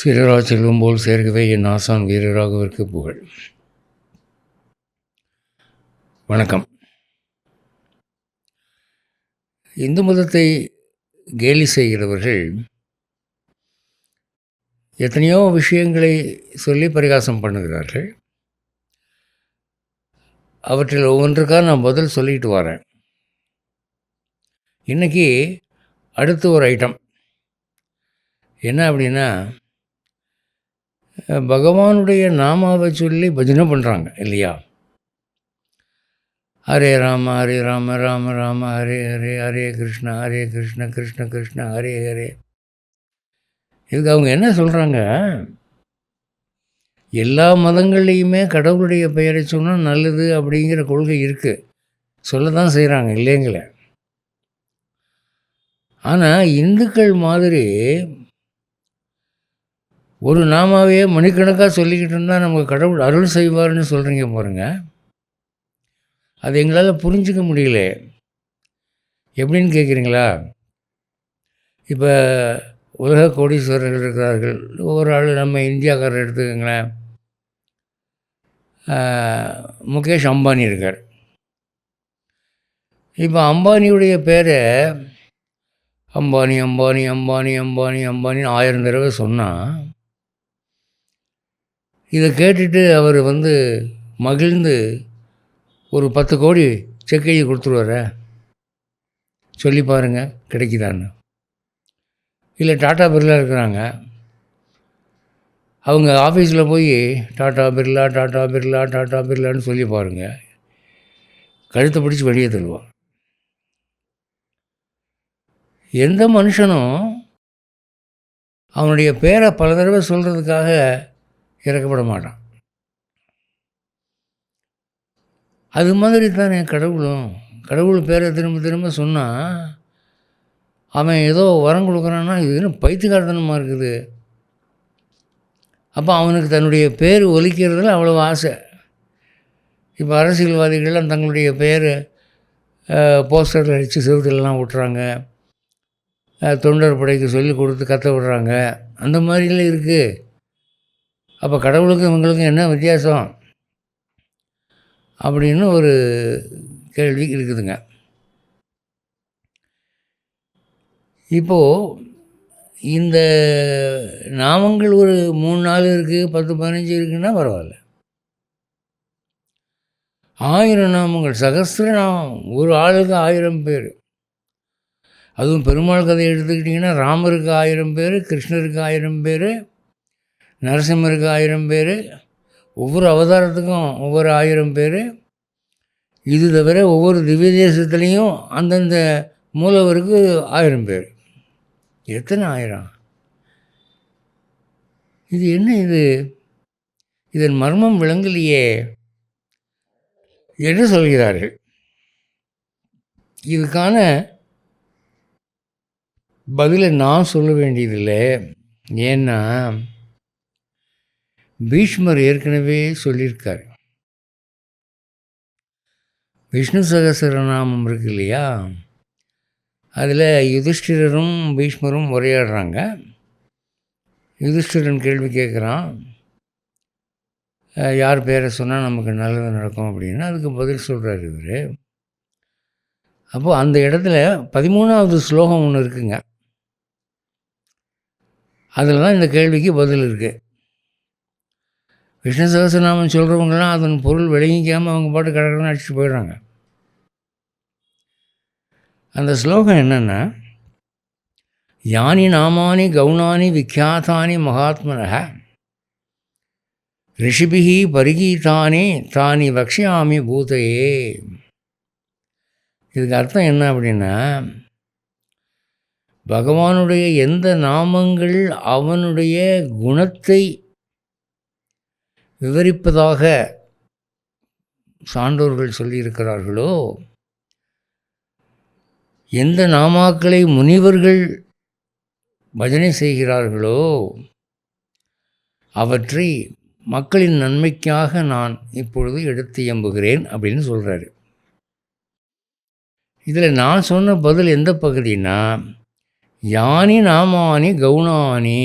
சிறரா செல்வம் போல் சேர்க்கவே என் ஆசான் வீரராகவிற்கு புகழ். வணக்கம். இந்து மதத்தை கேலி செய்கிறவர்கள் எத்தனையோ விஷயங்களை சொல்லி பரிகாசம் பண்ணுகிறார்கள். அவற்றில் ஒவ்வொன்றுக்காக நான் பதில் சொல்லிட்டு வரேன். இன்றைக்கி அடுத்து ஒரு ஐட்டம் என்ன அப்படின்னா பகவானுடைய நாமாவை சொல்லி பஜனை பண்ணுறாங்க இல்லையா? ஹரே ராம ஹரே ராம ராம ராம ஹரே ஹரே ஹரே கிருஷ்ண ஹரே கிருஷ்ண கிருஷ்ண கிருஷ்ண ஹரே ஹரே. இதுக்கு அவங்க என்ன சொல்கிறாங்க எல்லா மதங்கள்லேயுமே கடவுளுடைய பெயரை சொன்னால் நல்லது அப்படிங்கிற கொள்கை இருக்குது சொல்ல தான் செய்கிறாங்க இல்லைங்களே. ஆனால் இந்துக்கள் மாதிரி ஒரு நாமாவே மணிக்கணக்காக சொல்லிக்கிட்டு இருந்தால் நமக்கு கடவுள் அருள் செய்வார்னு சொல்கிறீங்க பாருங்க. அது எங்களால் புரிஞ்சிக்க முடியல. எப்படின்னு கேட்குறீங்களா இப்போ உலக கோடீஸ்வரர்கள் இருக்கிறார்கள். ஒரு ஆள் நம்ம இந்தியாக்காரர் எடுத்துக்கோங்களேன். முகேஷ் அம்பானி இருக்கார். இப்போ அம்பானியுடைய பேரை அம்பானி அம்பானி அம்பானி அம்பானி அம்பானின்னு ஆயிரம் தடவை சொன்னால் இதை கேட்டுட்டு அவர் வந்து மகிழ்ந்து ஒரு பத்து கோடி செக் எழுதி கொடுத்துருவார? சொல்லி பாருங்கள் கிடைக்குதான்னு. இல்லை டாட்டா பிர்லா இருக்கிறாங்க. அவங்க ஆஃபீஸில் போய் டாட்டா பிர்லா டாட்டா பிர்லா டாட்டா பிர்லான்னு சொல்லி பாருங்கள் கழுத்தை பிடிச்சி வெளியே தள்ளுவான். எந்த மனுஷனும் அவனுடைய பேரை பல தடவை சொல்கிறதுக்காக இறக்கப்பட மாட்டான் அது மாதிரி தானே கடவுளும். கடவுள் பேரை திரும்ப திரும்ப சொன்னால் அவன் ஏதோ வரம் கொடுக்குறான்னா இது இன்னும் இருக்குது? அப்போ அவனுக்கு தன்னுடைய பேர் ஒலிக்கிறதுல அவ்வளோ ஆசை. இப்போ அரசியல்வாதிகள்லாம் தங்களுடைய பேர் போஸ்டரில் அடித்து செவத்திலலாம் விட்டுறாங்க தொண்டர் படைக்கு சொல்லி கொடுத்து கத்த விடுறாங்க. அந்த மாதிரிலாம் இருக்குது அப்போ கடவுளுக்கும் இவங்களுக்கும் என்ன வித்தியாசம்? அப்படின்னு ஒரு கேள்வி இருக்குதுங்க. இப்போது இந்த நாமங்கள் ஒரு மூணு நாள் இருக்குது பத்து பதினஞ்சு இருக்குன்னா பரவாயில்ல. ஆயிரம் நாமங்கள் சகசிர நாமம் ஒரு ஆளுக்கு ஆயிரம் பேர். அதுவும் பெருமாள் கதையை எடுத்துக்கிட்டிங்கன்னா ராமருக்கு ஆயிரம் பேர் கிருஷ்ணருக்கு ஆயிரம் பேர் நரசிம்மருக்கு ஆயிரம் பேர் ஒவ்வொரு அவதாரத்துக்கும் ஒவ்வொரு ஆயிரம் பேர். இது தவிர ஒவ்வொரு திவ்ய தேசத்துலேயும் அந்தந்த மூலவருக்கு ஆயிரம் பேர். எத்தனை ஆயிரம்? இது என்ன இது? இதன் மர்மம் விளங்கலையே. என்று சொல்கிறார்கள். இதுக்கான பதிலை நான் சொல்ல வேண்டியதில்லை. ஏன்னா பீஷ்மர் ஏற்கனவே சொல்லியிருக்கார். விஷ்ணு சகசரநாமம் இருக்கு இல்லையா? அதில் யுதிஷ்டிரரும் பீஷ்மரும் உரையாடுறாங்க. யுதிஷ்டிரன் கேள்வி கேட்குறான். யார் பேரை சொன்னால் நமக்கு நல்லது நடக்கும் அப்படின்னு. அதுக்கு பதில் சொல்கிறார் இவர். அப்போது அந்த இடத்துல பதிமூணாவது ஸ்லோகம் ஒன்று இருக்குங்க. அதில் தான் இந்த கேள்விக்கு பதில் இருக்குது விஷ்ணு சகசிரநாமம் சொல்கிறவங்களாம் அதன் பொருள் விளங்கிக்காமல் அவங்க பாட்டு கிடக்கிறன்னு அடிச்சுட்டு போயிடுறாங்க. அந்த ஸ்லோகம் என்னென்னா யானி நாமானி கவுனானி விக்யாத்தானி மகாத்மனக ரிஷிபிகி பரிகீதானே தானி வக்ஷாமி பூதையே. இதுக்கு அர்த்தம் என்ன அப்படின்னா பகவானுடைய எந்த நாமங்கள் அவனுடைய குணத்தை விவரிப்பதாக சான்றோர்கள் சொல்லியிருக்கிறார்களோ? எந்த நாமாக்களை முனிவர்கள் பஜனை செய்கிறார்களோ அவற்றை மக்களின் நன்மைக்காக நான் இப்பொழுது எடுத்து எம்புகிறேன் அப்படின்னு சொல்கிறாரு இதில் நான் சொன்ன பதில் எந்த பகுதினா யானி நாமானி கவுனானி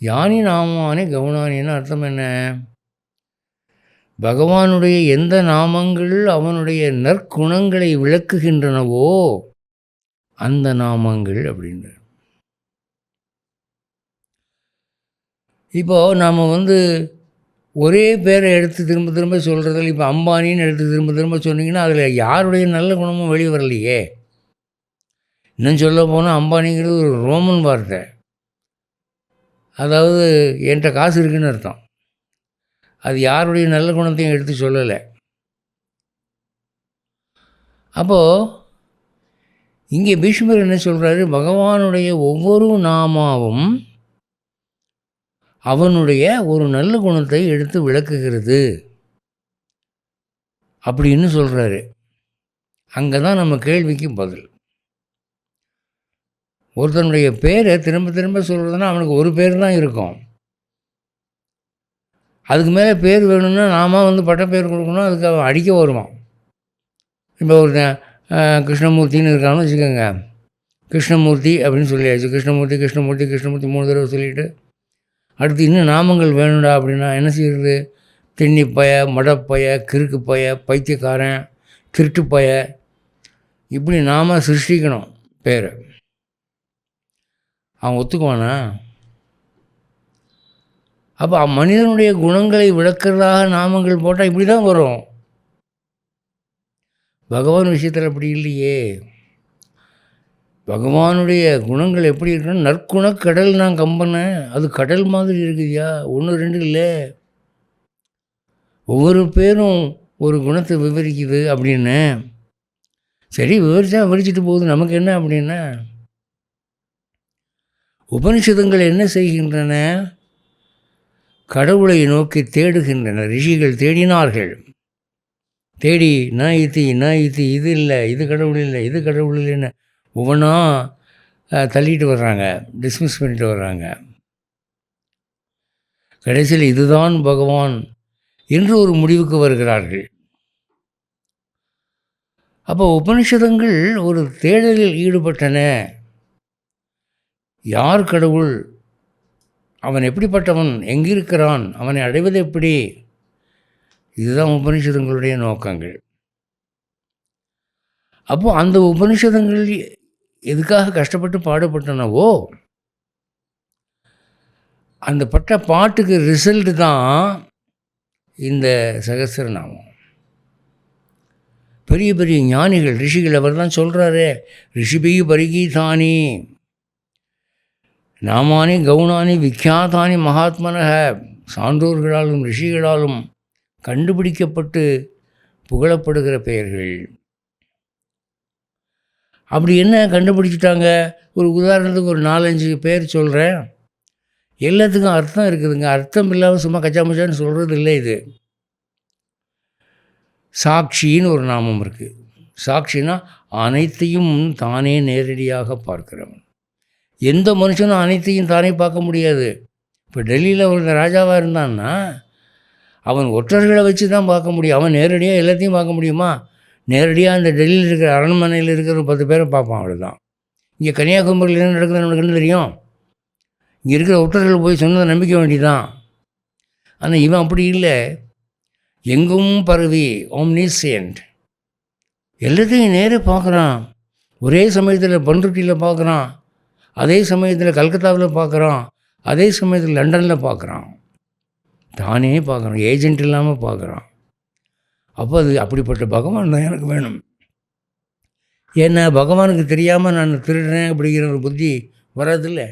யானி நாமானி கவுனானின்னு அர்த்தம் என்ன? பகவானுடைய எந்த நாமங்கள் அவனுடைய நற்குணங்களை விளக்குகின்றனவோ அந்த நாமங்கள் அப்படின்ற இப்போது நாம் வந்து ஒரே பேரை எடுத்து திரும்ப திரும்ப சொல்கிறதில் இப்போ அம்பானின்னு எடுத்து திரும்ப திரும்ப சொன்னீங்கன்னா அதில் யாருடைய நல்ல குணமும் வெளியே வரலையே? இன்னும் சொல்ல போனால் அம்பானிங்கிறது ஒரு ரோமன் வார்த்தை. அதாவது என்கிட்ட காசு இருக்குதுன்னு அர்த்தம். அது யாருடைய நல்ல குணத்தையும் எடுத்து சொல்லலை. அப்போது இங்கே பீஷ்மர் என்ன சொல்கிறாரு பகவானுடைய ஒவ்வொரு நாமாவும் அவனுடைய ஒரு நல்ல குணத்தை எடுத்து விளக்குகிறது. அப்படின்னு சொல்கிறாரு அங்கே தான் நம்ம கேள்விக்கு பதில். ஒருத்தனுடைய பேரை திரும்ப திரும்ப சொல்கிறதுனா அவனுக்கு ஒரு பேர் தான் இருக்கும். அதுக்கு மேலே பேர் வேணும்னா நாம வந்து பட்ட பேர் கொடுக்கணும் அதுக்கு அவன் அடிக்க வருவான். இப்போ ஒருத்தன் கிருஷ்ணமூர்த்தின்னு இருக்கான்னு வச்சுக்கோங்க. கிருஷ்ணமூர்த்தி அப்படின்னு சொல்லியாச்சு. கிருஷ்ணமூர்த்தி கிருஷ்ணமூர்த்தி கிருஷ்ணமூர்த்தி மூணு தடவை சொல்லிட்டு அடுத்து இன்னும் நாமங்கள் வேணும்டா அப்படின்னா என்ன செய்யறது? தென்னி மடப்பய கிறுக்கு பய பைத்தியக்காரன் திருட்டு பய இப்படி நாம சிருஷ்டிக்கணும் பேரை. அவன் ஒத்துக்குவானா? அப்போ மனிதனுடைய குணங்களை விளக்குறதாக நாமங்கள் போட்டால் இப்படி தான் வரும். பகவான் விஷயத்தில் அப்படி இல்லையே. பகவானுடைய குணங்கள் எப்படி இருக்குன்னா நற்குண கடல் நான் கம்பனேன் அது கடல் மாதிரி இருக்குதுயா? ஒன்று ரெண்டு இல்லை. ஒவ்வொரு பேரும் ஒரு குணத்தை விவரிக்குது அப்படின்னு. சரி விவரித்தா விவரிச்சுட்டு போகுது. நமக்கு என்ன அப்படின்னா? உபனிஷதங்கள் என்ன செய்கின்றன? கடவுளை நோக்கி தேடுகின்றன. ரிஷிகள் தேடினார்கள். தேடி நான் இத்தி நான் இத்தி இது இல்லை இது கடவுள் இல்லை இது கடவுள் இல்லைன்னு ஒவ்வொன்றா தள்ளிட்டு வர்றாங்க. டிஸ்மிஸ் பண்ணிட்டு வர்றாங்க. கடைசியில் இதுதான் பகவான் என்று ஒரு முடிவுக்கு வருகிறார்கள். அப்போ உபனிஷதங்கள் ஒரு தேடலில் ஈடுபட்டன. யார் கடவுள்? அவன் எப்படிப்பட்டவன்? எங்கிருக்கிறான்? அவனை அடைவது எப்படி? இதுதான் உபனிஷதங்களுடைய நோக்கங்கள். அப்போ அந்த உபனிஷதங்கள் எதுக்காக கஷ்டப்பட்டு பாடுபட்டனவோ? அந்த பட்ட பாட்டுக்கு ரிசல்ட் தான் இந்த சகசிரநாமம். பெரிய பெரிய ஞானிகள் ரிஷிகள் அவர் தான் சொல்கிறாரு ரிஷிபி பரிகீதானி. நாமானி கவுனானி விக்யாதானி மகாத்மனக. சான்றோர்களாலும் ரிஷிகளாலும் கண்டுபிடிக்கப்பட்டு புகழப்படுகிற பெயர்கள். அப்படி என்ன கண்டுபிடிச்சிட்டாங்க? ஒரு உதாரணத்துக்கு ஒரு நாலஞ்சு பேர் சொல்கிறேன் எல்லாத்துக்கும் அர்த்தம் இருக்குதுங்க. அர்த்தம் இல்லாமல் சும்மா கச்சா மச்சான்னு சொல்கிறது இல்லை இது. சாட்சின்னு ஒரு நாமம் இருக்குது சாட்சினா அனைத்தையும் தானே நேரடியாக பார்க்கிறவன். எந்த மனுஷனும் அனைத்தையும் தானே பார்க்க முடியாது. இப்போ டெல்லியில் ஒருத்தன் ராஜாவாக இருந்தான்னா அவன் ஒற்றர்களை வச்சு தான் பார்க்க முடியும். அவன் நேரடியாக எல்லாத்தையும் பார்க்க முடியுமா? நேரடியாக அந்த டெல்லியில் இருக்கிற அரண்மனையில் இருக்கிற பத்து பேரை பார்ப்பான் அவ்வளோதான் இங்கே கன்னியாகுமரியில் என்ன நடக்குது நமக்கு தெரியும்? இங்கே இருக்கிற ஒற்றர்கள் போய் சொன்னதை நம்பிக்க வேண்டிதான். ஆனால் இவன் அப்படி இல்லை. எங்கும் பரவி ஓம்னிசியன்ட் எல்லாத்தையும் நேரே பார்க்குறான். ஒரே சமயத்தில் பண்ருட்டியில் பார்க்குறான். அதே சமயத்தில் கல்கத்தாவில் பார்க்குறான் அதே சமயத்தில் லண்டனில் பார்க்குறான் தானே பார்க்குறான் ஏஜென்ட் இல்லாமல் பார்க்குறான் அப்போ அது அப்படிப்பட்ட பகவான் தான் எனக்கு வேணும். ஏன்னா பகவானுக்கு தெரியாமல் நான் திருடுறேன் அப்படிங்கிற ஒரு புத்தி வராதில்ல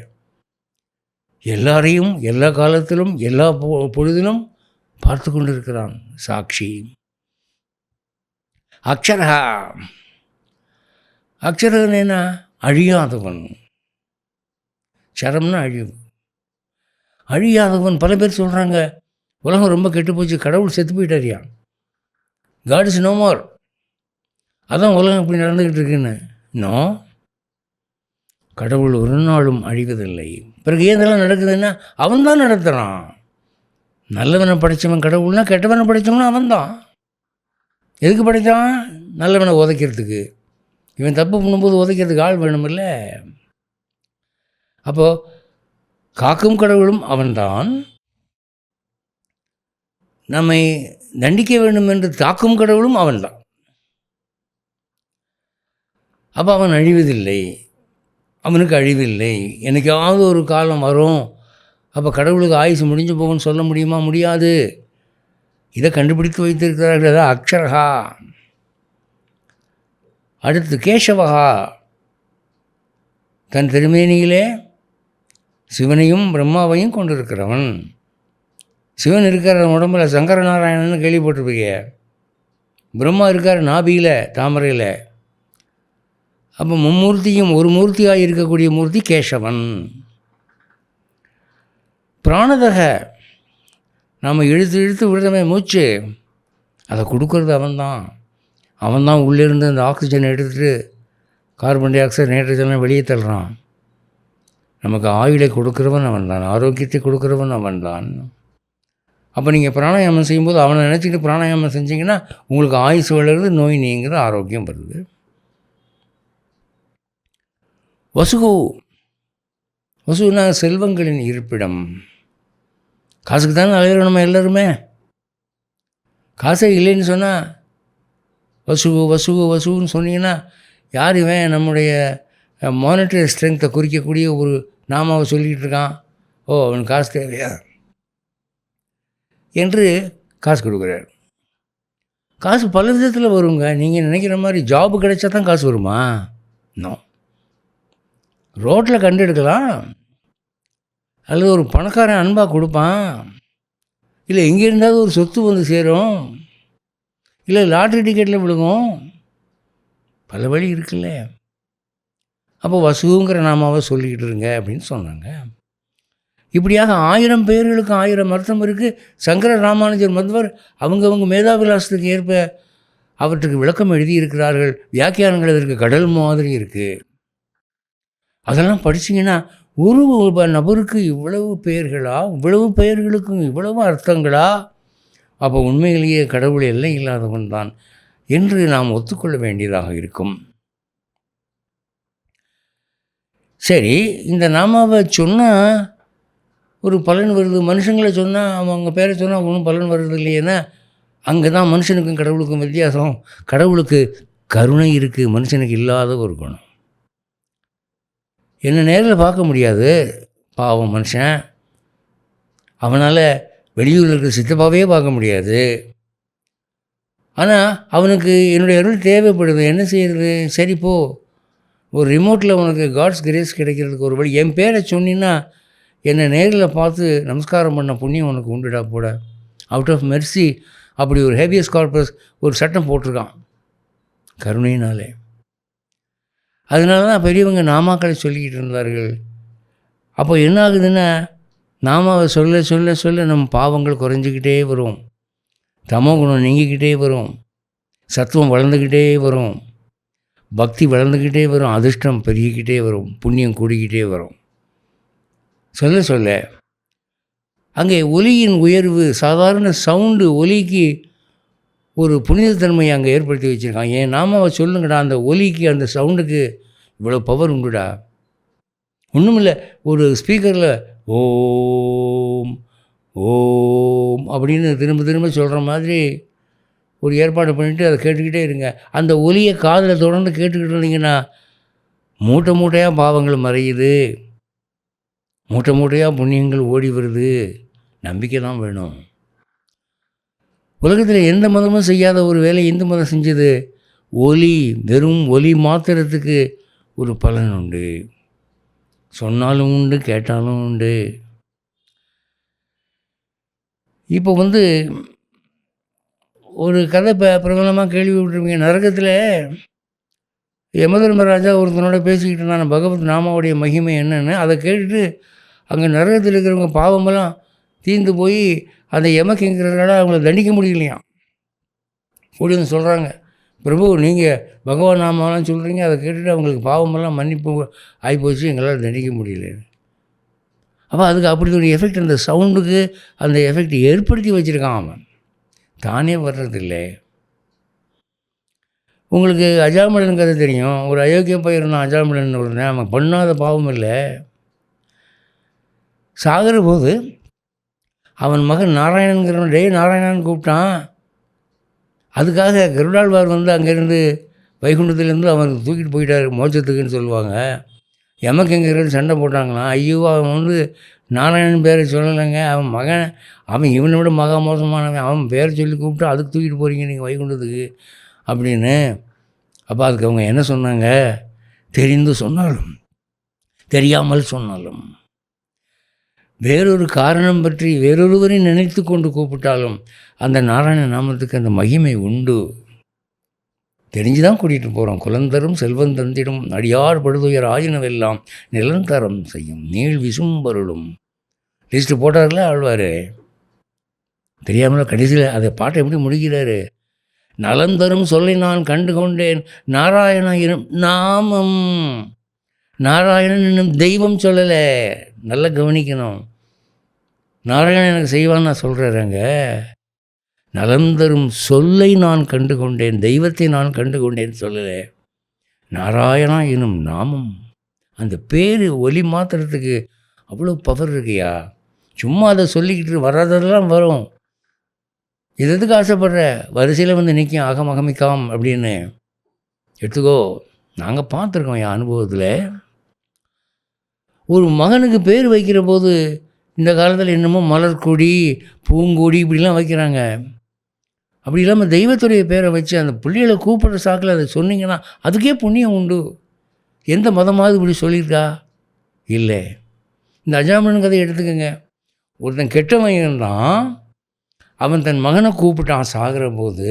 எல்லாரையும் எல்லா காலத்திலும் எல்லா பொ- பொழுதிலும் பார்த்து கொண்டிருக்கிறான் சாட்சி அக்ஷரா அக்ஷரன் என்ன அழியாதவன். சரம்னா அழிவு அழியாதவன் பல பேர் சொல்கிறாங்க உலகம் ரொம்ப கெட்டு போச்சு கடவுள் செத்து போயிட்டாரியா? காட் இஸ் நோ மோர் அதான் உலகம் இப்படி நடந்துக்கிட்டு இருக்குன்னு. நோ கடவுள் ஒரு நாளும் அழிவதில்லை. பிறகு ஏன் இதெல்லாம் நடக்குதுன்னா அவன் தான் நடத்துகிறான் நல்லவனை படைத்தவன் கடவுள்னா கெட்டவனை படைத்தவனா அவன் தான். எதுக்கு படைத்தான் நல்லவனை உதைக்கிறதுக்கு. இவன் தப்பு பண்ணும்போது உதைக்கிறதுக்கு ஆள் வேணுமில்ல. அப்போது காக்கும் கடவுளும் அவன்தான். நம்மை தண்டிக்க வேண்டும் என்று தாக்கும் கடவுளும் அவன்தான். அப்போ அவன் அழிவதில்லை. அவனுக்கு அழிவில்லை. எனக்காவது ஒரு காலம் வரும். அப்போ கடவுளுக்கு ஆயுசு முடிஞ்சு போகும்னு சொல்ல முடியுமா? முடியாது. இதை கண்டுபிடித்து வைத்திருக்கிறார்கள் அதான் அக்ஷரகா அடுத்து கேசவகா தன் திருமேனியிலே சிவனையும் பிரம்மாவையும் கொண்டிருக்கிறவன். சிவன் இருக்கிற உடம்புல. சங்கரநாராயணன்னு கேள்விப்பட்டிருப்பீங்க பிரம்மா இருக்கார் நாபியில் தாமரையில். அப்போ மும்மூர்த்தியும் ஒரு மூர்த்தியாக இருக்கக்கூடிய மூர்த்தி கேசவன். பிராணதக. நாம் இழுத்து இழுத்து விடுறமே மூச்சு. அதை கொடுக்கறது அவன்தான். அவன்தான் உள்ளிருந்து அந்த ஆக்சிஜனை எடுத்துகிட்டு கார்பன் டை ஆக்சைடு நைட்ரஜன்லாம் வெளியே தள்ளுறான். நமக்கு ஆயுளை கொடுக்குறவன் அவன் தான் ஆரோக்கியத்தை கொடுக்குறவன் அவன் தான் அப்போ நீங்கள் பிராணாயாமம் செய்யும்போது அவனை நினச்சிக்கிட்டு பிராணாயாமம் செஞ்சிங்கன்னா உங்களுக்கு ஆயுசு வளருது நோய் நீங்கிறது ஆரோக்கியம் வருது. வசுகு. வசுனா செல்வங்களின் இருப்பிடம். காசுக்கு தானே அலையிறோம் நம்ம எல்லோருமே? காசே இல்லைன்னு சொன்னால் வசுகு வசுகு வசுன்னு சொன்னீங்கன்னா யார் இவன் நம்முடைய மானிட்டரி ஸ்ட்ரென்த்தை குறிக்கக்கூடிய ஒரு நாமாவை சொல்லிக்கிட்டு இருக்கான். ஓ அவனுக்கு காசு தேவையா? என்று காசு கொடுக்குறார். காசு பல விதத்தில் வருங்க. நீங்கள் நினைக்கிற மாதிரி ஜாபு கிடைச்சா தான் காசு வருமா? நோ ரோட்டில் கண்டு எடுக்கலாம். அல்லது ஒரு பணக்காரன் அன்பாக கொடுப்பான். இல்லை எங்கே இருந்தாலும் ஒரு சொத்து வந்து சேரும். இல்லை லாட்ரி டிக்கெட்டில் விழுகும். பல வழி இருக்குல்ல. அப்போ வசுங்கிற நாமாவை சொல்லிக்கிட்டு இருங்க அப்படின்னு சொன்னாங்க. இப்படியாக ஆயிரம் பேர்களுக்கு ஆயிரம் அர்த்தம் இருக்குது சங்கர ராமானுஜர் மத்வர் அவங்கவங்க மேதாவிலாசத்துக்கு ஏற்ப அவற்றுக்கு விளக்கம் எழுதியிருக்கிறார்கள். வியாக்கியானங்கள் அதற்கு கடல் மாதிரி இருக்குது அதெல்லாம் படிச்சிங்கன்னா ஒரு நபருக்கு இவ்வளவு பெயர்களா இவ்வளவு பெயர்களுக்கும் இவ்வளவு அர்த்தங்களா? அப்போ உண்மையிலேயே கடவுள் எல்லை இல்லாதவன் தான் என்று நாம் ஒத்துக்கொள்ள வேண்டியதாக இருக்கும். சரி இந்த நாமாவை சொன்னால் ஒரு பலன் வருது. மனுஷங்களை சொன்னால் அவங்க பேரை சொன்னால் ஒன்றும் பலன் வருது இல்லையேன்னா அங்கே தான் மனுஷனுக்கும் கடவுளுக்கும் வித்தியாசம். கடவுளுக்கு கருணை இருக்குது மனுஷனுக்கு இல்லாத ஒரு குணம். என்ன நேரில் பார்க்க முடியாது பாவம் மனுஷன். அவனால் வெளியூரில் இருக்கிற சித்தப்பாவே பார்க்க முடியாது. ஆனால் அவனுக்கு என்னுடைய அருள் தேவைப்படுது. என்ன செய்கிறது சரி போ. ஒரு ரிமோட்டில் உனக்கு காட்ஸ் கிரேஸ் கிடைக்கிறதுக்கு ஒரு வழி. என் பேரை சொன்னீங்கன்னா என்னை நேரில் பார்த்து நமஸ்காரம் பண்ண புண்ணியம் உனக்கு உண்டுடா போட அவுட் ஆஃப் மெர்சி அப்படி ஒரு ஹேபியஸ் கார்பஸ் ஒரு சட்டம் போட்டிருக்கான். கருணையினாலே. அதனால தான் பெரியவங்க நாமாக்களை சொல்லிக்கிட்டு இருந்தார்கள். அப்போ என்ன ஆகுதுன்னா நாமாவை சொல்ல சொல்ல சொல்ல நம்ம பாவங்கள் குறைஞ்சிக்கிட்டே வரும். தமோ குணம் நீங்கிக்கிட்டே வரும். சத்துவம் வளர்ந்துக்கிட்டே வரும். பக்தி வளர்ந்துக்கிட்டே வரும் அதிர்ஷ்டம் பெருகிக்கிட்டே வரும் புண்ணியம் கூடிக்கிட்டே வரும். சொல்ல சொல்ல அங்கே ஒலியின் உயர்வு சாதாரண சவுண்டு ஒலிக்கு ஒரு புனிதத்தன்மையை அங்கே ஏற்படுத்தி வச்சுருக்கான் ஏன் நாமாவை சொல்லுங்கடா அந்த ஒலிக்கு அந்த சவுண்டுக்கு இவ்வளோ பவர் உண்டுடா. ஒன்றும் இல்லை ஒரு ஸ்பீக்கரில் ஓம் ஓம் அப்படின்னு திரும்ப திரும்ப சொல்கிற மாதிரி ஒரு ஏற்பாடு பண்ணிவிட்டு அதை கேட்டுக்கிட்டே இருங்க. அந்த ஒலியை காதில் தொடர்ந்து கேட்டுக்கிட்டு இருந்தீங்கன்னா மூட்டை மூட்டையாக பாவங்கள் மறையுது. மூட்டை மூட்டையாக புண்ணியங்கள் ஓடி வருது. நம்பிக்கை தான் வேணும். உலகத்தில் எந்த மதமும் செய்யாத ஒரு வேலை இந்து மதம் செஞ்சது? ஒலி வெறும் ஒலி மாத்திரத்துக்கு ஒரு பலன் உண்டு. சொன்னாலும் உண்டு கேட்டாலும் உண்டு. இப்போ வந்து ஒரு கதை இப்போ பிரபலமாக கேள்விப்பட்டிருப்பீங்க. நரகத்தில் யமதர்மராஜா ஒருத்தனோட பேசிக்கிட்டு இருந்தான். பகவத் நாமாவுடைய மகிமை என்னென்னு. அதை கேட்டுட்டு அங்கே நரகத்தில் இருக்கிறவங்க பாவமெல்லாம் தீர்ந்து போய் அந்த யமக்கிங்கிறதுனால அவங்கள தண்டிக்க முடியலையாம். அப்படின்னு சொல்கிறாங்க பிரபு நீங்கள் பகவான் நாமெல்லாம் சொல்கிறீங்க அதை கேட்டுட்டு அவங்களுக்கு பாவமெல்லாம் மன்னிப்பு ஆகிப்போச்சு எங்களால் தண்டிக்க முடியலன்னு அப்போ அதுக்கு அப்படி ஒரு எஃபெக்ட் அந்த சவுண்டுக்கு அந்த எஃபெக்ட் ஏற்படுத்தி வச்சுருக்கான் அவன். தானே வர்றதில்லை. உங்களுக்கு அஜாமலன் கதை தெரியும். ஒரு அயோக்கியம் நான் அஜாமலன் இருந்தேன் அவன் பண்ணாத பாவம் இல்லை. சாகிற போது அவன் மகன் நாராயணங்கிறவன் டே நாராயணன் கூப்பிட்டான். அதுக்காக கருடாழ்வார் வந்து அங்கேருந்து வைகுண்டத்துலேருந்து அவனுக்கு தூக்கிட்டு போயிட்டார் மோட்சத்துக்குன்னு சொல்லுவாங்க. எமக்கங்கிறது சண்டை போட்டாங்களாம் ஐயோ அவன் வந்து நாராயணன் பேரை சொல்லலைங்க. அவன் மகன் அவன் இவனை விட மகா மோசமானவன். அவன் பேரை சொல்லி கூப்பிட்டு அதுக்கு தூக்கிட்டு போகிறீங்க நீங்கள் வைகுண்டத்துக்கு அப்படின்னு. அப்போ அதுக்கு அவங்க என்ன சொன்னாங்க? தெரிந்து சொன்னாலும் தெரியாமல் சொன்னாலும். வேறொரு காரணம் பற்றி வேறொருவரை நினைத்து கொண்டு கூப்பிட்டாலும் அந்த நாராயண நாமத்துக்கு அந்த மகிமை உண்டு. தெரிஞ்சு தான் கூட்டிகிட்டு போகிறோம் குலந்தரும் செல்வம் தந்திடும். அடியார் படுதுயர் ஆயினவெல்லாம் நிலந்தரம் செய்யும். நீள் விசும்பருளும். லிஸ்ட்டு போட்டார்ல ஆழ்வார்? தெரியாமல் கடைசியில் அதை பாட்டை எப்படி முடிக்கிறாரு? நலந்தரும் சொல்லை நான் கண்டு கொண்டேன் நாராயண எனும் நாமம். நாராயணன் என்னும் தெய்வம் சொல்லலை. நல்லா கவனிக்கணும். நாராயணன் எனக்கு செய்வான்னு நான் சொல்கிறேங்க நலந்தரும் சொல்லை நான் கண்டு கொண்டேன் தெய்வத்தை நான் கண்டு கொண்டேன் சொல்லலை. நாராயணா எனும் நாமம். அந்த பேர் ஒலி மாத்திரத்துக்கு அவ்வளோ பவர் இருக்கியா? சும்மா அதை சொல்லிக்கிட்டு வர்றதெல்லாம் வரும். இது எதுக்கு ஆசைப்படுற? வரிசையில் வந்து நிற்கும் அகம் அகமிக்காம் அப்படின்னு. எடுத்துக்கோ நாங்கள் பார்த்துருக்கோம் என் அனுபவத்தில். ஒரு மகனுக்கு பேர் வைக்கிற போது இந்த காலத்தில் என்னமோ மலர்கொடி பூங்கொடி இப்படிலாம் வைக்கிறாங்க. அப்படி இல்லாமல் தெய்வத்துடைய பேரை வச்சு அந்த பிள்ளைகளை கூப்பிட்ற சாக்கில் அதை சொன்னீங்கன்னா அதுக்கே புண்ணியம் உண்டு. எந்த மதமாவது இப்படி சொல்லியிருக்கா? இல்லை. இந்த அஜாமன் கதையை எடுத்துக்கோங்க. ஒருத்தன் கெட்டவன் இருந்தான் அவன் தன் மகனை கூப்பிட்டான் சாகிற போது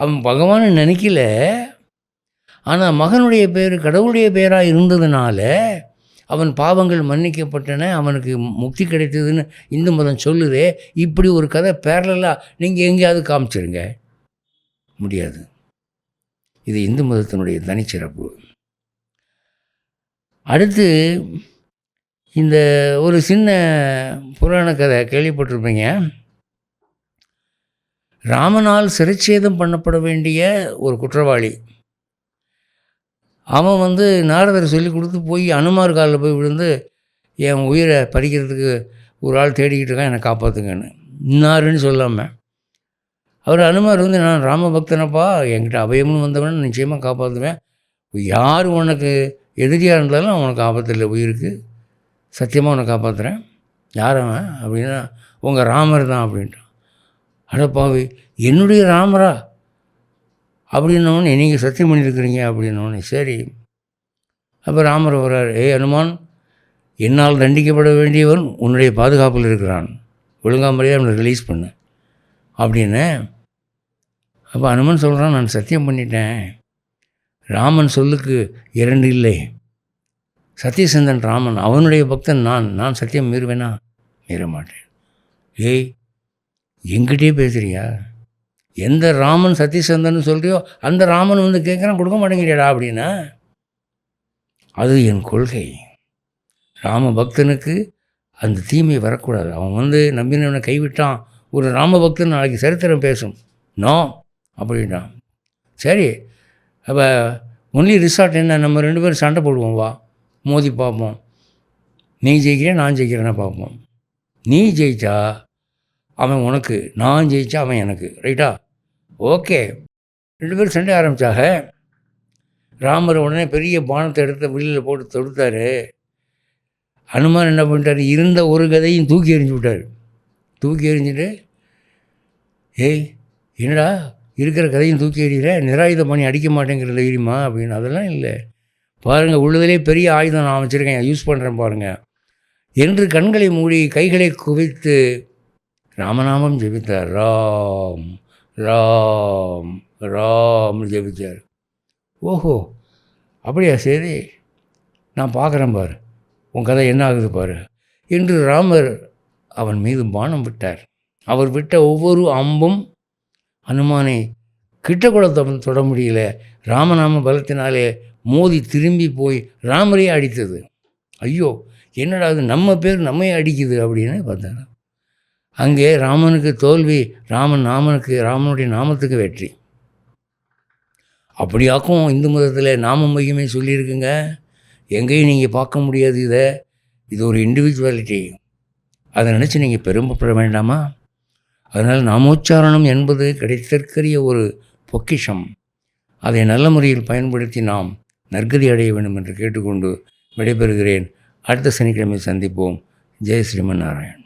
அவன் பகவானை நினைக்கல. ஆனால் மகனுடைய பேர் கடவுளுடைய பேராக இருந்ததுனால அவன் பாவங்கள் மன்னிக்கப்பட்டன அவனுக்கு முக்தி கிடைத்ததுன்னு இந்து மதம் சொல்லுதே இப்படி ஒரு கதை பேரலாக நீங்கள் எங்கேயாவது காமிச்சிருங்க. முடியாது. இது இந்து மதத்தினுடைய தனிச்சிறப்பு. அடுத்து இந்த ஒரு சின்ன புராண கதை கேள்விப்பட்டிருப்பீங்க. ராமனால் சிறைச்சேதம் பண்ணப்பட வேண்டிய ஒரு குற்றவாளி. அவன் வந்து நாரதர் சொல்லி கொடுத்து போய் அனுமார் காலில் போய் விழுந்து என் உயிரை பறிக்கிறதுக்கு ஒரு ஆள் தேடிக்கிட்டு இருக்கான் என்னை காப்பாற்றுங்கன்னு இன்னாருன்னு சொல்லாமல் அவர் அனுமார் வந்து நான் ராம பக்தனப்பா என்கிட்ட அபயம்னு வந்தவன நிச்சயமாக காப்பாற்றுவேன் யார் உனக்கு எதிரியாக இருந்தாலும் அவனுக்கு ஆபத்தில் உயிருக்கு. சத்தியமாக உன்னை காப்பாற்றுறேன் யார் அவன்? அப்படின்னா உங்கள் ராமர் தான் அப்படின்ட்டான் அடப்பாவி என்னுடைய ராமரா? அப்படின்னோடனே நீங்கள் சத்தியம் பண்ணியிருக்கிறீங்க அப்படின்னோடனே சரி. அப்போ ராமர் வர்றார் ஏ அனுமான் என்னால் தண்டிக்கப்பட வேண்டியவன் உன்னுடைய பாதுகாப்பில் இருக்கிறான். ஒழுங்காமறையாக அவனை ரிலீஸ் பண்ணு. அப்படின்னு. அப்போ அனுமன் சொல்கிறான் நான் சத்தியம் பண்ணிட்டேன். ராமன் சொல்லுக்கு இரண்டு இல்லை. சத்தியசந்தன் ராமன் அவனுடைய பக்தன் நான். நான் சத்தியம் மீறுவேனா? மீற மாட்டேன். ஏய் எங்கிட்டே பேசுகிறியா எந்த ராமன் சத்தியசந்தன் சொல்கிறியோ அந்த ராமன் வந்து கேட்குறான் கொடுக்க மாட்டேங்கிறியாடா அப்படின்னா அது என் கொள்கை. ராம பக்தனுக்கு அந்த தீமை வரக்கூடாது. அவன் வந்து நம்பினவனை கைவிட்டான் ஒரு ராம பக்தன் நாளைக்கு சரித்திரம் பேசும். நோ அப்படின்ட்டான் சரி அப்போ ஒன்லி ரிசார்ட் என்ன? நம்ம ரெண்டு பேரும் சண்டை போடுவோம் வா. மோதி பார்ப்போம். நீ ஜெயிக்கிறேன் நான் ஜெயிக்கிறேன்னா பார்ப்போம். நீ ஜெயிச்சா அவன் உனக்கு நான் ஜெயிச்சா அவன் எனக்கு. ரைட்டா ஓகே. ரெண்டு பேரும் சண்டை ஆரம்பித்தாக ராமர் உடனே பெரிய பானத்தை எடுத்து வெளியில் போட்டு தொடுத்தார். அனுமான் என்ன பண்ணிட்டார்? இருந்த ஒரு கதையும் தூக்கி எறிஞ்சு விட்டார். தூக்கி எறிஞ்சிட்டு ஏய் என்னடா இருக்கிற கதையும் தூக்கி எறிகிற? நிராயுதம் பண்ணி அடிக்க மாட்டேங்கிற தைரியமா? அப்படின்னு. அதெல்லாம் இல்லை. பாருங்கள் உள்ளதிலே பெரிய ஆயுதம் நான் வச்சுருக்கேன். யூஸ் பண்ணுறேன் பாருங்கள் என்று கண்களை மூடி கைகளை குவித்து ராமநாமம் ஜெபித்தார். ராம். ராம் ராம் ஜெபித்தார் ஓஹோ அப்படியா? சரி நான் பார்க்குறேன் பாரு. உன் கதை என்ன ஆகுது பாரு. என்று ராமர் அவன் மீது பானம் விட்டார். அவர் விட்ட ஒவ்வொரு அம்பும் அனுமானை கிட்ட கூட தொட- முடியல. ராமநாம பலத்தினாலே மோதி திரும்பி போய் ராமரையே அடித்தது. ஐயோ என்னடா அது நம்ம பேர் நம்மையே அடிக்குது அப்படின்னு பார்த்தாங்க அங்கே ராமனுக்கு தோல்வி ராமன் நாமனுக்கு ராமனுடைய நாமத்துக்கு வெற்றி. அப்படியாக்கும் இந்து மதத்தில் நாம மையமே சொல்லியிருக்குங்க? எங்கேயும் நீங்கள் பார்க்க முடியாது இதை. இது ஒரு இண்டிவிஜுவாலிட்டி அதை நினச்சி நீங்கள் பெருமைப்பட வேண்டாமா? அதனால் நாமோச்சாரணம் என்பது கிடைத்தற்கரிய ஒரு பொக்கிஷம். அதை நல்ல முறையில் பயன்படுத்தி நாம் நற்கதி அடைய வேண்டும் என்று கேட்டுக்கொண்டு விடைபெறுகிறேன். அடுத்த சனிக்கிழமை சந்திப்போம். ஜெய் ஸ்ரீமன் நாராயண்